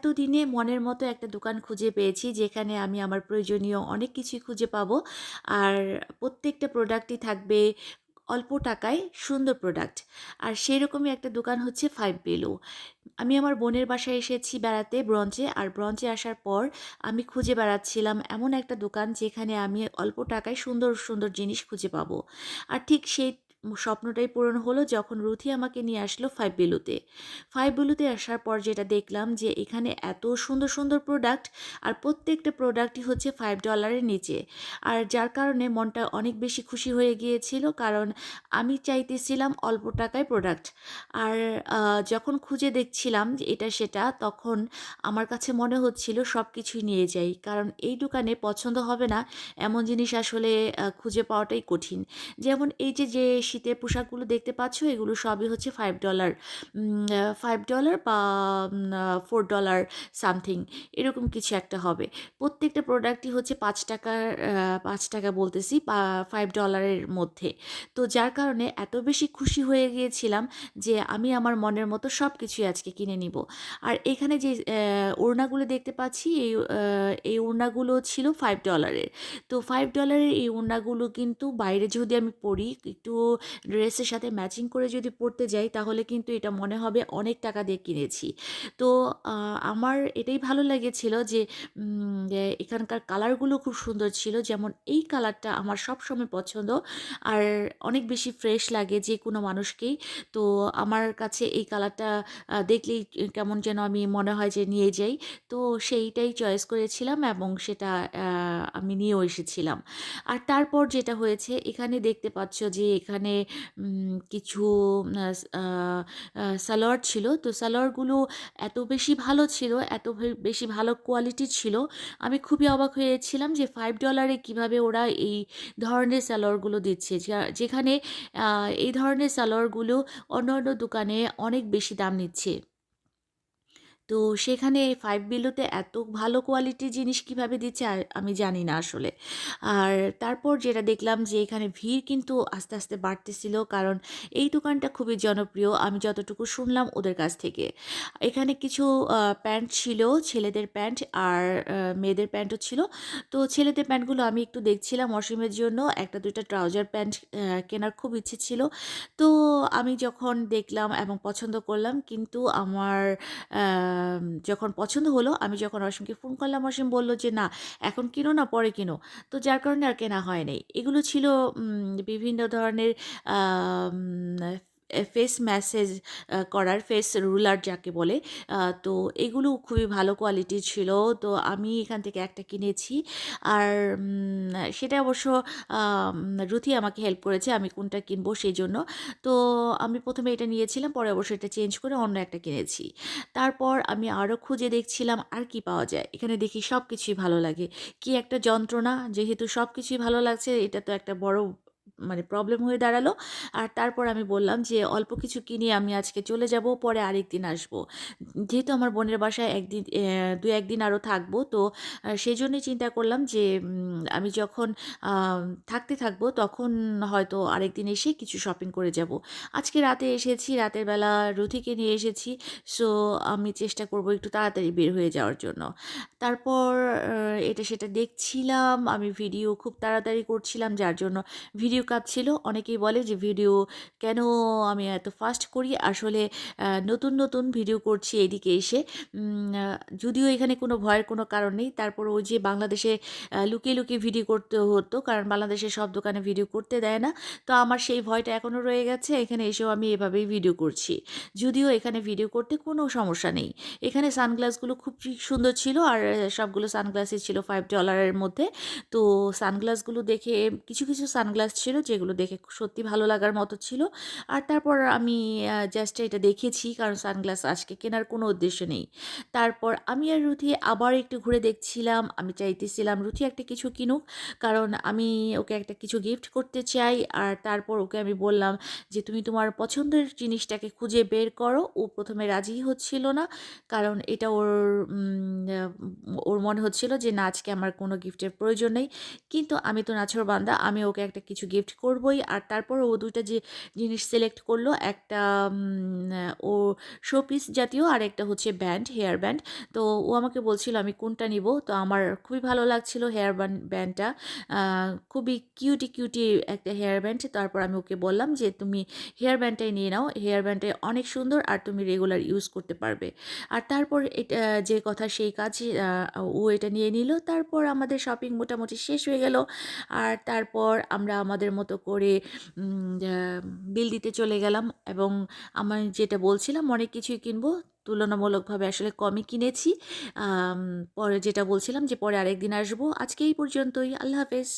এতদিনে মনের মতো একটা দোকান খুঁজে পেয়েছি, যেখানে আমি আমার প্রয়োজনীয় অনেক কিছুই খুঁজে পাবো। আর প্রত্যেকটা প্রোডাক্টই থাকবে অল্প টাকায় সুন্দর প্রোডাক্ট। আর সেরকমই একটা দোকান হচ্ছে ফাইভ বেলো আমি আমার বোনের বাসায় এসেছি বেড়াতে, ব্রঞ্চে, আর ব্রঞ্চে আসার পর আমি খুঁজে বেড়াচ্ছিলাম এমন একটা দোকান, যেখানে আমি অল্প টাকায় সুন্দর সুন্দর জিনিস খুঁজে পাবো। আর ঠিক সেই স্বপ্নটাই পূরণ হলো যখন রুথি আমাকে নিয়ে আসলো ফাইভ বেলুতে ফাইভ বেলুতে আসার পর যেটা দেখলাম যে এখানে এত সুন্দর সুন্দর প্রোডাক্ট আর প্রত্যেকটা প্রোডাক্টই হচ্ছে ফাইভ ডলারের নিচে। আর যার কারণে মনটা অনেক বেশি খুশি হয়ে গিয়েছিল কারণ আমি চাইতেছিলাম অল্প টাকায় প্রোডাক্ট আর যখন খুঁজে দেখছিলাম যে এটা সেটা, তখন আমার কাছে মনে হচ্ছিল সব কিছুই নিয়ে যাই। কারণ এই দোকানে পছন্দ হবে না এমন জিনিস আসলে খুঁজে পাওয়াটাই কঠিন। যেমন এই যে যে শীতের পোশাকগুলো দেখতে পাচ্ছ, এগুলো সবই হচ্ছে ফাইভ ডলার ফাইভ ডলার বা ফোর ডলার সামথিং এরকম কিছু একটা হবে। প্রত্যেকটা প্রোডাক্টই হচ্ছে পাঁচ টাকার পাঁচ টাকা বলতেছি ফাইভ ডলারের মধ্যে। তো যার কারণে এত বেশি খুশি হয়ে গিয়েছিলাম যে আমি আমার মনের মতো সব কিছুই আজকে কিনে নিব। আর এখানে যে ওড়নাগুলো দেখতে পাচ্ছি, এই এই ওড়নাগুলো ছিল ফাইভ ডলারের তো ফাইভ ডলারের এই ওড়নাগুলো কিন্তু বাইরে যদি আমি পরি, একটু ড্রেসের সাথে ম্যাচিং করে যদি পরতে যাই, তাহলে কিন্তু এটা মনে হবে অনেক টাকা দিয়ে কিনেছি। তো আমার এটাই ভালো লেগেছিল যে এখানকার কালারগুলো খুব সুন্দর ছিল। যেমন এই কালারটা আমার সব সময় পছন্দ। আর অনেক বেশি ফ্রেশ লাগে যে কোনো মানুষকেই। তো আমার কাছে এই কালারটা দেখলেই কেমন যেন আমি মনে হয় যে নিয়ে যাই। তো সেইটাই চয়েস করেছিলাম এবং সেটা আমি নিয়েও এসেছিলাম। আর তারপর যেটা হয়েছে, এখানে দেখতে পাচ্ছ যে এখানে উম, কিছু সালোয়ার ছিল। তো সালোয়ারগুলো এত বেশি ভালো ছিল এত বেশি ভালো কোয়ালিটি ছিল আমি খুবই অবাক হয়েছিলাম যে ফাইভ ডলারে কীভাবে ওরা এই ধরনের সালোয়ারগুলো দিচ্ছে। যেখানে এই ধরনের সালোয়ারগুলো অন্য অন্য দোকানে অনেক বেশি দাম নিচ্ছে। তো সেখানে ফাইভ বিলোতে এত ভালো কোয়ালিটির জিনিস কীভাবে দিচ্ছে আমি জানি না আসলে। আর তারপর যেটা দেখলাম যে এখানে ভিড় কিন্তু আস্তে আস্তে বাড়তেছিল কারণ এই দোকানটা খুবই জনপ্রিয় আমি যতটুকু শুনলাম ওদের কাছ থেকে। এখানে কিছু প্যান্ট ছিল ছেলেদের প্যান্ট আর মেয়েদের প্যান্টও ছিল। তো ছেলেদের প্যান্টগুলো আমি একটু দেখছিলাম অসীমের জন্য একটা দুইটা ট্রাউজার প্যান্ট কেনার খুব ইচ্ছে ছিল। তো আমি যখন দেখলাম এবং পছন্দ করলাম কিন্তু আমার আম, যখন পছন্দ হলো, আমি যখন অসীমকে ফোন করলাম, অসীম বলল যে, না, এখন কিনো না, পরে কিনো। তো যার কারণে আর কেনা হয় নাই। এগুলো ছিল বিভিন্ন ধরনের ফেস ম্যাসেজ করার ফেস রুলার যাকে বলে তো এগুলো খুবই ভালো কোয়ালিটির ছিল। তো আমি এখান থেকে একটা কিনেছি। আর সেটা অবশ্য রুথি আমাকে হেল্প করেছে আমি কোনটা কিনবো সেই জন্য। তো আমি প্রথমে এটা নিয়েছিলাম, পরে অবশ্য এটা চেঞ্জ করে অন্য একটা কিনেছি। তারপর আমি আরও খুঁজে দেখছিলাম, আর কি পাওয়া যায়? এখানে দেখি সব কিছুই ভালো লাগে। কি একটা যন্ত্রণা, যেহেতু সব কিছুই ভালো লাগছে, এটা তো একটা বড় মানে প্রবলেম হয়ে দাঁড়াল। আর তারপর আমি বললাম যে, অল্প কিছু কিনে আমি আজকে চলে যাব, পরে আরেক দিন আসব। যেহেতু আমার বোনের বাসায় একদিন দু একদিন আরও থাকব, তো সেই জন্যই চিন্তা করলাম যে আমি যখন থাকতে থাকব, তখন হয়তো আরেক দিন এসে কিছু শপিং করে যাব। আজকে রাতে এসেছি, রাতের বেলা রুথিকে নিয়ে এসেছি সো আমি চেষ্টা করব একটু তাড়াতাড়ি বের হয়ে যাওয়ার জন্য। তারপর এটা সেটা দেখছিলাম, আমি ভিডিও খুব তাড়াতাড়ি করছিলাম, যার জন্য ভিডিও কাঁপছিল অনেকেই বলে যে, ভিডিও কেন আমি এত ফাস্ট করি? আসলে নতুন নতুন ভিডিও করছি এদিকে এসে। যদিও এখানে কোনো ভয়ের কোনো কারণ নেই। তারপর ওই যে বাংলাদেশে লুকিয়ে লুকিয়ে ভিডিও করতে হতো, কারণ বাংলাদেশে সব দোকানে ভিডিও করতে দেয় না। তো আমার সেই ভয়টা এখনও রয়ে গেছে। এখানে এসেও আমি এভাবেই ভিডিও করছি। যদিও এখানে ভিডিও করতে কোনো সমস্যা নেই। এখানে সানগ্লাসগুলো খুব সুন্দর ছিল, আর সবগুলো সানগ্লাসই ছিল ফাইভ ডলারের মধ্যে। তো সানগ্লাসগুলো দেখে কিছু কিছু সানগ্লাস ছিল যেগুলো দেখে সত্যি ভালো লাগার মতো ছিল। আর তারপর আমি জাস্ট এটা দেখেছি, কারণ সানগ্লাস আজকে কেনার কোনো উদ্দেশ্য নেই। তারপর আমি আর রুথি আবার একটু ঘুরে দেখছিলাম। আমি চাইতেছিলাম রুথি একটা কিছু কিনুক, কারণ আমি ওকে একটা কিছু গিফট করতে চাই। আর তারপর ওকে আমি বললাম যে, তুমি তোমার পছন্দের জিনিসটাকে খুঁজে বের করো। ও প্রথমে রাজি হচ্ছিল না, কারণ এটা ওর ওর মনে হচ্ছিল যে, না, আজকে আমার কোনো গিফটের প্রয়োজন নেই। কিন্তু আমি তো নাছর বান্দা, আমি ওকে একটা কিছু গিফট গিফট করবই। আর তারপর ও দুইটা যে জিনিস সিলেক্ট করল, একটা ও শোপিস জাতীয় আর একটা হচ্ছে ব্যান্ড হেয়ার ব্যান্ড তো ও আমাকে বলছিল, আমি কোনটা নিব? তো আমার খুবই ভালো লাগছিল হেয়ার ব্যান্ড ব্যান্ডটা খুবই কিউটি কিউটি একটা হেয়ার ব্যান্ড তারপর আমি ওকে বললাম যে, তুমি হেয়ার ব্যান্ডটাই নিয়ে নাও। হেয়ার ব্যান্ডটাই অনেক সুন্দর আর তুমি রেগুলার ইউজ করতে পারবে। আর তারপর এটা, যে কথা সেই কাজ ও এটা নিয়ে নিল। তারপর আমাদের শপিং মোটামুটি শেষ হয়ে গেল। আর তারপর আমরা আমাদের মতো করে বিল দিতে চলে গেলাম এবং আমার যেটা বলছিলাম অনেক কিছুই কিনবো, তুলনামূলকভাবে আসলে কমই কিনেছি। পরে যেটা বলছিলাম যে পরে আরেকদিন আসব। আজকে এই পর্যন্তই। আল্লাহ হাফেজ।